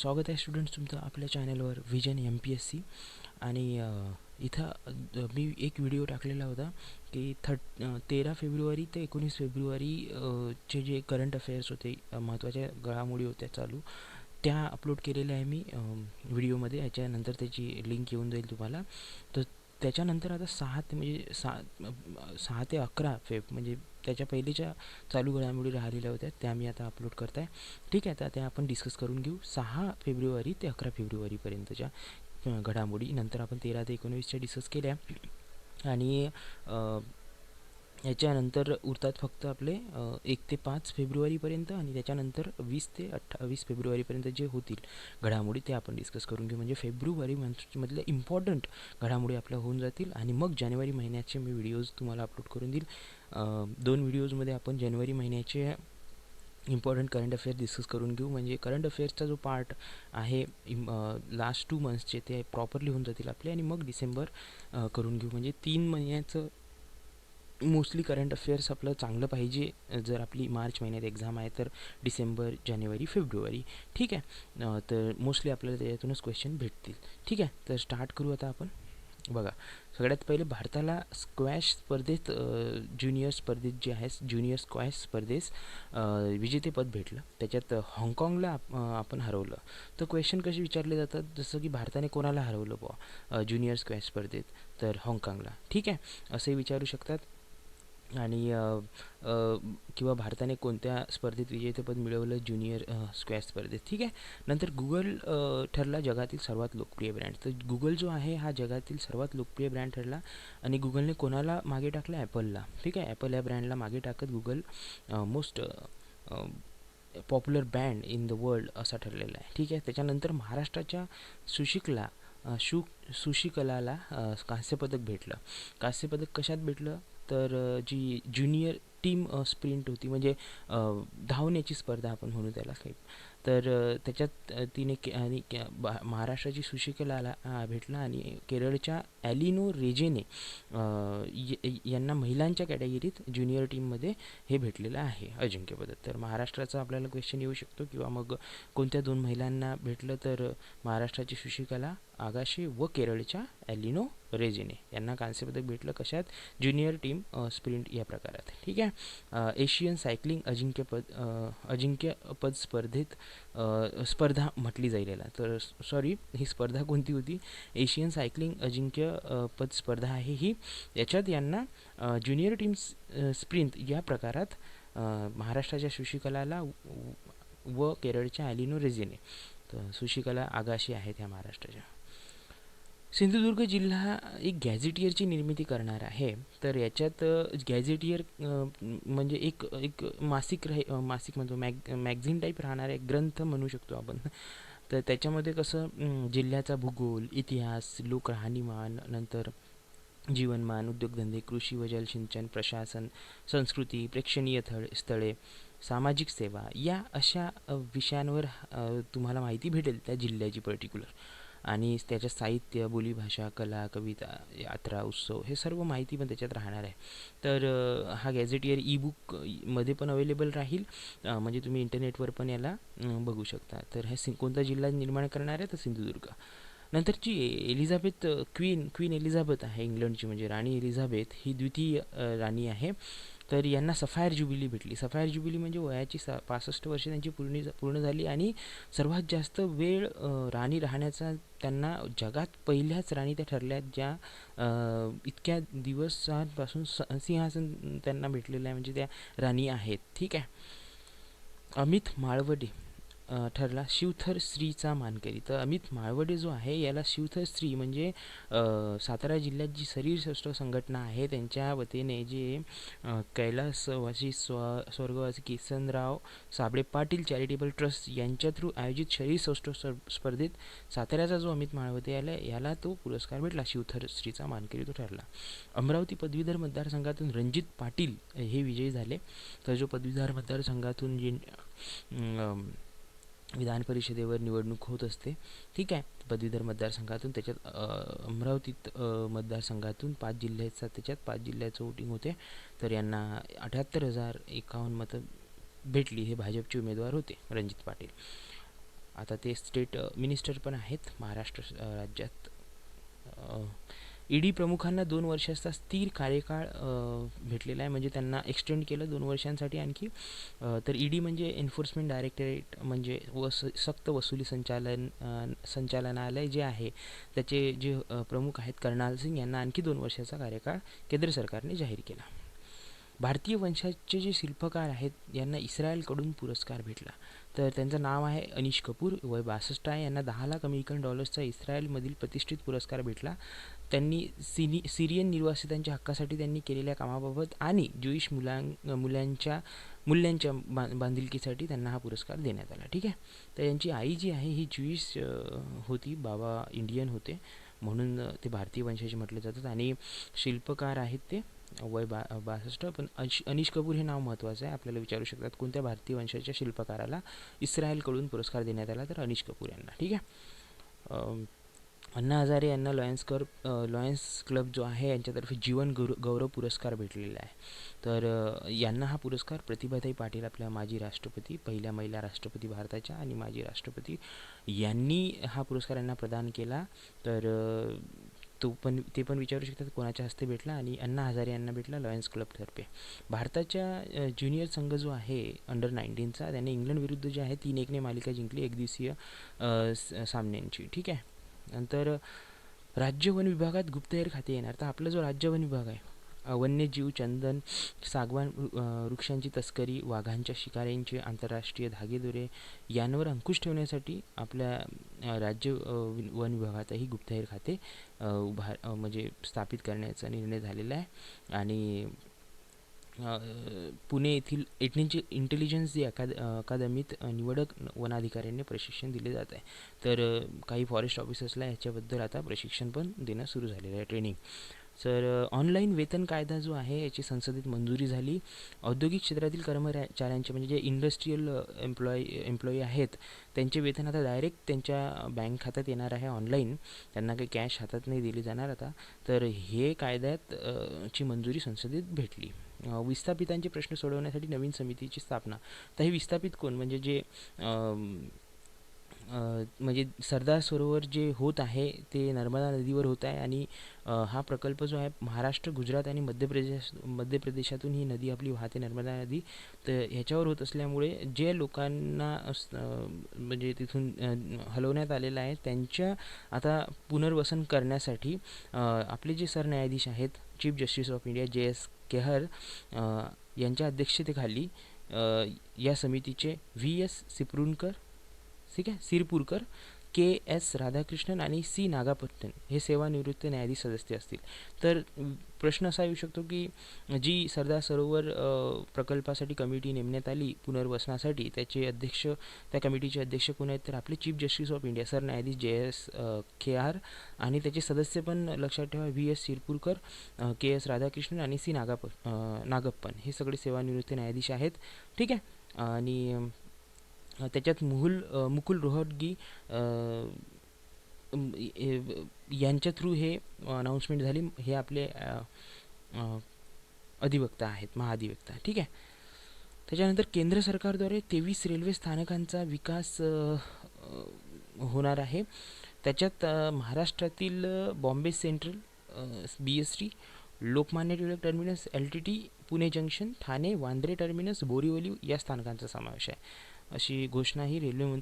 स्वागत आहे स्टुडंट्स तुमचं आपल्या चॅनलवर vision M P S C आणि इथं मी एक व्हिडिओ टाकलेला होता की थर्ट तेरा फेब्रुवारी ते एकोणीस फेब्रुवारी चे जे करंट अफेअर्स होते महत्त्वाच्या घडामोडी होत्या चालू त्या अपलोड केलेल्या आहे मी व्हिडिओमध्ये याच्यानंतर त्याची लिंक येऊन जाईल तुम्हाला. तर त्याच्यानंतर आता सहा ते म्हणजे सहा सहा ते अकरा फेब म्हणजे त्याच्या पहिलेच्या चालू घडामोडी राहिलेल्या होत्या त्या मी आता अपलोड करत आहे ठीक आहे आता त्या आपण डिस्कस करून घेऊ. सहा फेब्रुवारी ते अकरा फेब्रुवारीपर्यंतच्या घडामोडी. नंतर आपण तेरा ते एकोणवीसच्या डिस्कस केल्या. आणि याच्यानंतर उरतात फक्त आपले एक ते पाच फेब्रुवारीपर्यंत आणि त्याच्यानंतर वीस ते अठ्ठावीस फेब्रुवारीपर्यंत जे होतील घडामोडी ते आपण डिस्कस करून घेऊ. म्हणजे फेब्रुवारी मंथमधल्या इम्पॉर्टंट घडामोडी आपल्या होऊन जातील आणि मग जानेवारी महिन्याचे मी व्हिडिओज तुम्हाला अपलोड करून देईल. दोन व्हिडिओजमध्ये आपण जानेवारी महिन्याचे इम्पॉर्टंट करंट अफेअर डिस्कस करून घेऊ. म्हणजे करंट अफेअर्सचा जो पार्ट आहे लास्ट टू मंथ्सचे ते प्रॉपरली होऊन जातील आपले आणि मग डिसेंबर करून घेऊ. म्हणजे तीन महिन्याचं मोस्टली करंट अफेअर्स आपलं चांगलं पाहिजे. जर आपली मार्च महिन्यात एक्झाम आहे तर डिसेंबर जानेवारी फेब्रुवारी. ठीक आहे? तर मोस्टली आपल्याला त्याच्यातूनच क्वेश्चन भेटतील. ठीक आहे? तर स्टार्ट करू आता आपण. बघा सगळ्यात पहिले भारताला स्क्वॅश स्पर्धेत ज्युनियर स्पर्धेत जे आहे ज्युनियर स्क्वॅश स्पर्धेस विजेतेपद भेटलं. त्याच्यात हाँगकाँगला आप- आपण हरवलं. तर क्वेश्चन कसे विचारले जातात? जसं की भारताने कोणाला हरवलं बुवा? ज्युनियर स्क्वॅश स्पर्धेत तर हाँगकाँगला. ठीक आहे? असंही विचारू शकतात. आणि किंवा भारताने कोणत्या स्पर्धेत विजेतेपद मिळवलं? ज्युनियर स्क्वॅश स्पर्धेत. ठीक आहे? नंतर गुगल ठरला जगातील सर्वात लोकप्रिय ब्रँड. तर गुगल जो आहे हा जगातील सर्वात लोकप्रिय ब्रँड ठरला आणि गुगलने कोणाला मागे टाकलं? ॲपलला. ठीक आहे? ॲपल या ब्रँडला मागे टाकत Google most popular band in the world असा ठरलेला आहे. ठीक आहे? त्याच्यानंतर महाराष्ट्राच्या सुशिकला शु सुशिकलाला कांस्यपदक भेटलं. कांस्यपदक कशात भेटलं? तर जी ज्युनियर टीम स्प्रिंट होती म्हणजे धावण्याची स्पर्धा आपण म्हणू त्याला काही तर त्याच्यात तिने के आणि के- बा- महाराष्ट्राची सुशिकलाला भेटला आणि केरळच्या ॲलिनो रेजेने यांना महिलांच्या कॅटेगरीत ज्युनियर टीममध्ये हे भेटलेलं आहे अजिंक्यपद तर महाराष्ट्राचा आपल्याला क्वेश्चन येऊ शकतो किंवा मग कोणत्या दोन महिलांना भेटलं तर महाराष्ट्राची सुशिकला आगाशी व केरळच्या ॲलिनो रेजिने यांना कांस्यपदक भेटलं. कशात? ज्युनियर टीम स्प्रिंट या प्रकारात. ठीक आहे? एशियन सायकलिंग अजिंक्यपद अजिंक्यपद स्पर्धेत स्पर्धा म्हटली जाईल याला. तर सॉरी ही स्पर्धा कोणती होती? एशियन सायकलिंग अजिंक्य स्पर्धा आहे ही. याच्यात यांना ज्युनियर टीम स्प्रिंट या प्रकारात महाराष्ट्राच्या सुशिकलाला व- व केरळच्या ॲलिनो रेजिने. तर सुशिकला आगाशी आहेत ह्या महाराष्ट्राच्या. सिंधुदुर्ग जिल्हा एक गॅझेटियरची निर्मिती करणार आहे. तर याच्यात गॅझेटियर म्हणजे एक एक मासिक राही मासिक म्हणतो मॅग मॅगझिन टाईप राहणारा एक ग्रंथ म्हणू शकतो आपण. तर त्याच्यामध्ये कसं जिल्ह्याचा भूगोल इतिहास लोक राहणीमान नंतर जीवनमान उद्योगधंदे कृषी व जलसिंचन प्रशासन संस्कृती प्रेक्षणीय थळ स्थळे सामाजिक सेवा या अशा विषयांवर तुम्हाला माहिती भेटेल त्या जिल्ह्याची पर्टिक्युलर आणि त्याच्या साहित्य बोलीभाषा कला कविता यात्रा उत्सव हे सर्व माहिती पण त्याच्यात राहणार आहे. तर हा गॅझेटियर ई बुकमध्ये पण अवेलेबल राहील. म्हणजे तुम्ही इंटरनेटवर पण याला बघू शकता. तर हे सिं कोणता जिल्हा निर्माण करणार आहे? तर सिंधुदुर्ग. नंतरची एलिझाबेथ क्वीन क्वीन एलिझाबेथ आहे इंग्लंडची. म्हणजे राणी एलिझाबेथ ही द्वितीय राणी आहे. तर यांना सफायर ज्युबिली भेटली. सफायर ज्युबिली म्हणजे वयाची सा पासष्ट वर्ष त्यांची पूर्ण पूर्ण झाली आणि सर्वात जास्त वेळ राणी राहण्याचा त्यांना जगात पहिल्याच राणी त्या ठरल्यात ज्या इतक्या दिवसांपासून स सिंहासन त्यांना भेटलेलं आहे म्हणजे त्या राणी आहेत. ठीक आहे. अमित माळवडे. ठरला. शिवथर स्त्रीचा मानकरी तर अमित माळवडे जो आहे याला शिवथर स्त्री म्हणजे सातारा जिल्ह्यात जी शरीरसौष्ठव संघटना आहे त्यांच्या वतीने जे कैलासवासी स्व स्वर्गवासी किसनराव साबळे पाटील चॅरिटेबल ट्रस्ट यांच्या थ्रू आयोजित शरीरसौष्ठव स्पर्धेत साताऱ्याचा जो अमित माळवते याला याला तो पुरस्कार भेटला. शिवथर स्त्रीचा मानकरी तो ठरला. अमरावती पदवीधर मतदारसंघातून रणजित पाटील हे विजयी झाले. तर जो पदवीधर मतदारसंघातून जे विधान परिषदेवर निवडणूक होत असते. ठीक आहे. पदवीधर मतदारसंघातून त्याच्यात अमरावतीत मतदारसंघातून पाच जिल्ह्याचा त्याच्यात पाच जिल्ह्याचं वोटिंग होते. तर यांना अठ्याहत्तर हजार एकावन्न मतं भेटली हे भाजपचे उमेदवार होते रणजित पाटील. आता ते स्टेट मिनिस्टर पण आहेत. महाराष्ट्र राज्यात ईडी प्रमुखांना दोन वर्षाचा स्थिर कार्यकाळ भेटलेला आहे. म्हणजे त्यांना एक्सटेंड केलं दोन वर्षांसाठी आणखी. तर ईडी म्हणजे एन्फोर्समेंट डायरेक्टरेट म्हणजे वस सक्त वसुली संचालन संचालनालय जे आहे त्याचे जे प्रमुख आहेत कर्णाल सिंग यांना आणखी दोन वर्षाचा कार्यकाळ केंद्र सरकारने जाहीर केला. भारतीय वंशाचे जे शिल्पकार आहेत यांना इस्रायलकडून पुरस्कार भेटला. तर त्यांचं नाव आहे अनिश कपूर वय बासष्ट आहे. यांना दहा लाख अमेरिकन डॉलर्सचा इस्रायलमधील प्रतिष्ठित पुरस्कार भेटला. त्यांनी सिनी सिरियन निर्वासितांच्या हक्कासाठी त्यांनी केलेल्या कामाबाबत आणि ज्युईश मुलां मुलांच्या मूल्यांच्या बा बांधिलकीसाठी त्यांना हा पुरस्कार देण्यात आला. ठीक आहे? तर यांची आई जी आहे ही ज्युईश होती बाबा इंडियन होते. म्हणून ते भारतीय वंशाचे म्हटले जातात. आणि शिल्पकार आहेत ते. वय बा बासष्ट. पण अश अनिश कपूर हे नाव महत्त्वाचं आहे. आपल्याला विचारू शकतात कोणत्या भारतीय वंशाच्या शिल्पकाराला इस्रायलकडून पुरस्कार देण्यात आला तर अनिश कपूर यांना. ठीक आहे? अण्णा हजारे यांना लॉयन्स कर लॉयन्स क्लब जो आहे यांच्यातर्फे जीवन गुरु गौरव पुरस्कार भेटलेला आहे. तर यांना हा पुरस्कार प्रतिभाताई पाटील आपल्या माजी राष्ट्रपती पहिल्या महिला राष्ट्रपती भारताच्या आणि माजी राष्ट्रपती यांनी हा पुरस्कार यांना प्रदान केला. तर तो पण ते पण विचारू शकतात कोणाच्या हस्ते भेटला आणि अण्णा हजारे यांना भेटला लॉयन्स क्लबतर्फे भारताच्या ज्युनियर संघ जो आहे अंडर नाईन्टीनचा त्याने इंग्लंड विरुद्ध जे आहे तीन एकने मालिका जिंकली एकदिवसीय सामन्यांची. ठीक आहे? नंतर राज्य वन विभागात गुप्तहेर खाते येणार. तर आपला जो राज्य वन विभाग आहे वन्यजीव चंदन सागवान वृक्षांची तस्करी वाघांच्या शिकाऱ्यांचे आंतरराष्ट्रीय धागेदोरे यांवर अंकुश ठेवण्यासाठी आपल्या राज्य वन विभागातही गुप्तहेर खाते उभार म्हणजे स्थापित करण्याचा निर्णय झालेला आहे. आणि पुणे येथील एटनिंची इंटेलिजन्स जी अकाद अकादमीत निवडक वनाधिकाऱ्यांनी प्रशिक्षण दिले जात आहे. तर काही फॉरेस्ट ऑफिसर्सला याच्याबद्दल आता प्रशिक्षण पण देणं सुरू झालेलं आहे ट्रेनिंग तर ऑनलाईन वेतन कायदा जो आहे याची संसदेत मंजुरी झाली. औद्योगिक क्षेत्रातील कर्मचाऱ्यांचे म्हणजे जे इंडस्ट्रीयल एम्प्लॉई एम्प्लॉई आहेत त्यांचे वेतन आता डायरेक्ट त्यांच्या बँक खात्यात येणार आहे ऑनलाईन त्यांना काही कॅश हातात नाही दिली जाणार आता. तर हे कायद्यात ची मंजुरी संसदेत भेटली. विस्थापितांचे प्रश्न सोडवण्यासाठी नवीन समितीची स्थापना. तर हे विस्थापित कोण? म्हणजे जे म्हणजे सरदार सरोवर जे होत आहे ते नर्मदा नदीवर होत आहे आणि हा प्रकल्प जो आहे महाराष्ट्र गुजरात आणि मध्य प्रदेश मध्य प्रदेशातून ही नदी आपली वाहते नर्मदा नदी. तर ह्याच्यावर होत असल्यामुळे जे लोकांना म्हणजे तिथून हलवण्यात आलेलं आहे त्यांच्या आता पुनर्वसन करण्यासाठी आपले जे सरन्यायाधीश आहेत chief justice of India J S Khehar यांच्या अध्यक्षतेखाली या समितीचे व्ही एस सिपरुनकर ठीक आहे सिरपूरकर के एस राधाकृष्णन आणि सी नागापत्तन हे सेवानिवृत्त न्यायाधीश सदस्य असतील. तर प्रश्न असा येऊ शकतो की जी सरदार सरोवर प्रकल्पासाठी कमिटी नेमण्यात आली पुनर्वसनासाठी त्याचे अध्यक्ष त्या कमिटीचे अध्यक्ष कोण आहेत? तर आपले चीफ जस्टिस ऑफ इंडिया सर न्यायाधीश जे एस के आर आणि त्याचे सदस्य पण लक्षात ठेवा V S Sirpurkar K S Radhakrishnan आणि सी नागाप नागप्पन. हे सगळे सेवानिवृत्त न्यायाधीश आहेत. ठीक आहे? आणि त्याच्यात मुहुल मुकुल रोहटगी यांच्या थ्रू हे अनाऊन्समेंट झाली. हे आपले अधिवक्ता आहेत महाअधिवक्ता ठीक आहे? त्याच्यानंतर केंद्र सरकारद्वारे तेवीस रेल्वे स्थानकांचा विकास होणार आहे. त्याच्यात महाराष्ट्रातील Bombay central B S T Lokmanya Tilak terminus L T T Pune junction Thane Bandra terminus Borivali या स्थानकांचा समावेश आहे. अशी घोषणा ही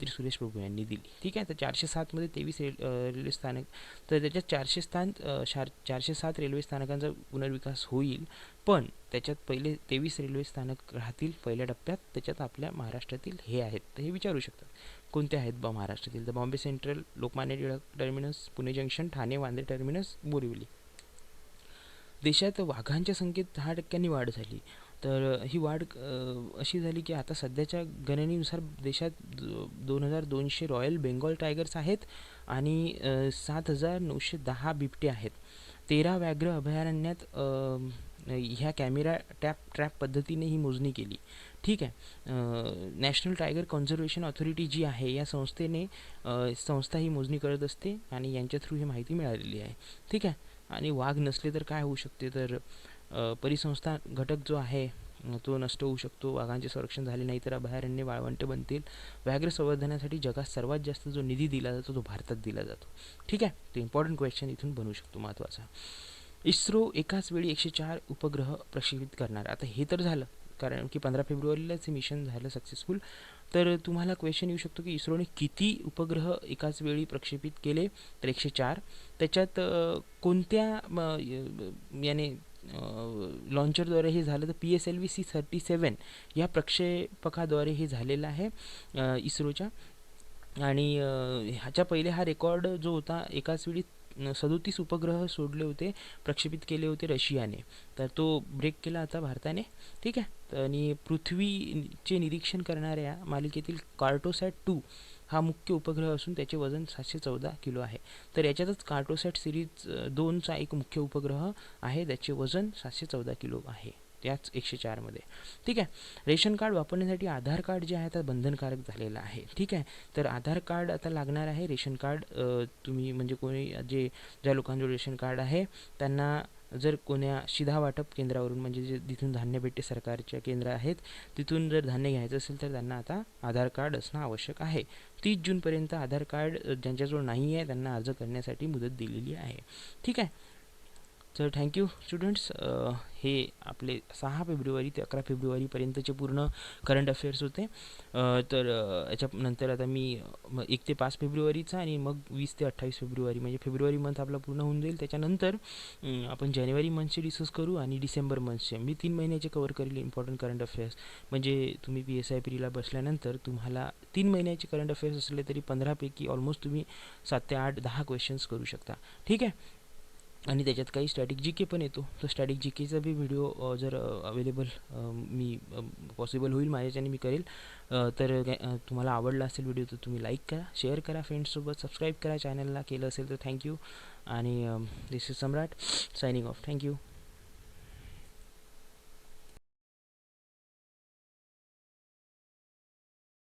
सुरेश प्रभू यांनी दिली. ठीक आहे तर चारशे सातमध्ये तेवीस रेल रेल्वे स्थानक तर त्याच्यात चारशे स्थान चार चारशे सात रेल्वे स्थानकांचा पुनर्विकास होईल पण त्याच्यात पहिले तेवीस रेल्वे स्थानक राहतील पहिल्या टप्प्यात त्याच्यात आपल्या महाराष्ट्रातील हे आहेत. तर हे विचारू शकतात. कोणते आहेत बा महाराष्ट्रातील? तर Bombay central Lokmanya Tilak terminus Pune junction Thane Bandra terminus Borivali. देशात वाघांच्या संख्येत दहा टक्क्यांनी वाढ झाली. तर ही वाढ अशी झाली की आता सध्याच्या गणनेनुसार देशात दोन हजार दोनशे रॉयल बेंगॉल टायगर्स आहेत आणि सात हजार नऊशे दहा बिबटे आहेत. तेरा व्याघ्र अभयारण्यात ह्या कॅमेरा टॅप ट्रॅप पद्धतीने ही मोजणी केली. ठीक आहे. नॅशनल टायगर कॉन्झर्वेशन ऑथॉरिटी जी आहे या संस्थेने संस्था ही मोजणी करत असते आणि यांच्या थ्रू ही माहिती मिळालेली आहे. ठीक आहे. आणि वाघ नसले तर काय होऊ शकते? तर परिसंस्था घटक जो आहे तो नष्ट होऊ शकतो वाघांचे संरक्षण झाले नाही तर अभयारण्य वाळवंट बनतील. व्याघ्र संवर्धनासाठी जगात सर्वात जास्त जो निधी दिला जातो तो भारतात दिला जातो. ठीक आहे? तो इम्पॉर्टंट क्वेश्चन इथून बनू शकतो महत्त्वाचा इस्रो एकाच वेळी एकशे चार उपग्रह प्रक्षेपित करणार. आता हे तर झालं कारण की पंधरा फेब्रुवारीलाच हे मिशन झालं सक्सेसफुल तर तुम्हाला क्वेश्चन येऊ शकतो की इस्रोने किती उपग्रह एकाच वेळी प्रक्षेपित केले? तर एकशे चार. त्याच्यात कोणत्या म, याने लॉन्चरद्वारे हे झालं तर P S L V C thirty seven या प्रक्षेपकाद्वारे हे झालेलं आहे इस्रोच्या. आणि ह्याच्या पहिले हा रेकॉर्ड जो होता एकाच वेळी सदोतीस उपग्रह सोडले होते प्रक्षेपित केले होते रशियाने. तर तो ब्रेक केला आता भारताने. ठीक आहे? आणि पृथ्वीचे निरीक्षण करणाऱ्या मालिकेतील कार्टोसॅट टू हा मुख्य उपग्रह असून त्याचे वजन सातशे चौदा किलो आहे. तर याच्यातच कार्टोसॅट सिरीज दोनचा एक मुख्य उपग्रह आहे त्याचे वजन सातशे चौदा किलो आहे. त्याच एकशे चारमध्ये ठीक आहे? रेशन कार्ड वापरण्यासाठी आधार कार्ड जे आहे आता बंधनकारक झालेलं आहे. ठीक आहे? तर आधार कार्ड आता लागणार आहे रेशन कार्ड तुम्ही म्हणजे कोणी जे ज्या लोकांजवळ रेशन कार्ड आहे त्यांना जर कोण्या शिधावाटप केंद्रावरून म्हणजे जे तिथून धान्य भेटते सरकारच्या केंद्र आहेत तिथून जर धान्य घ्यायचं असेल तर त्यांना आता आधार कार्ड असणं आवश्यक आहे. तीस जूनपर्यंत आधार कार्ड ज्यांच्याजवळ नाही आहे त्यांना अर्ज करण्यासाठी मुदत दिलेली आहे. ठीक आहे? तर थँक्यू स्टुडंट्स हे आपले सहा फेब्रुवारी ते अकरा फेब्रुवारीपर्यंतचे पूर्ण करंट अफेअर्स होते. तर याच्यानंतर आता मी एक ते पाच फेब्रुवारीचा आणि मग वीस ते अठ्ठावीस फेब्रुवारी म्हणजे फेब्रुवारी मंथ आपला पूर्ण होऊन जाईल. त्याच्यानंतर आपण जानेवारी मंथचे डिस्कस करू आणि डिसेंबर मंथचे मी तीन महिन्याचे कवर करेल इम्पॉर्टंट करंट अफेअर्स म्हणजे तुम्ही पी एस आय पीला बसल्यानंतर तुम्हाला तीन महिन्याचे करंट अफेअर्स असले तरी पंधरापैकी ऑलमोस्ट तुम्ही सात ते आठ दहा क्वेश्चन्स करू शकता. ठीक आहे? आणि त्याच्यात काही स्टॅटिक जी के पण येतो. तर स्टॅटिक जी केचा बी व्हिडिओ जर अवेलेबल मी पॉसिबल होईल माझ्याच्याने मी करेल. तर काय- तुम्हाला आवडला असेल व्हिडिओ तर तुम्ही लाईक करा शेअर करा फ्रेंड्ससोबत सबस्क्राईब करा. चॅनलला केलं असेल तर थँक्यू आणि this is Samrat signing off thank you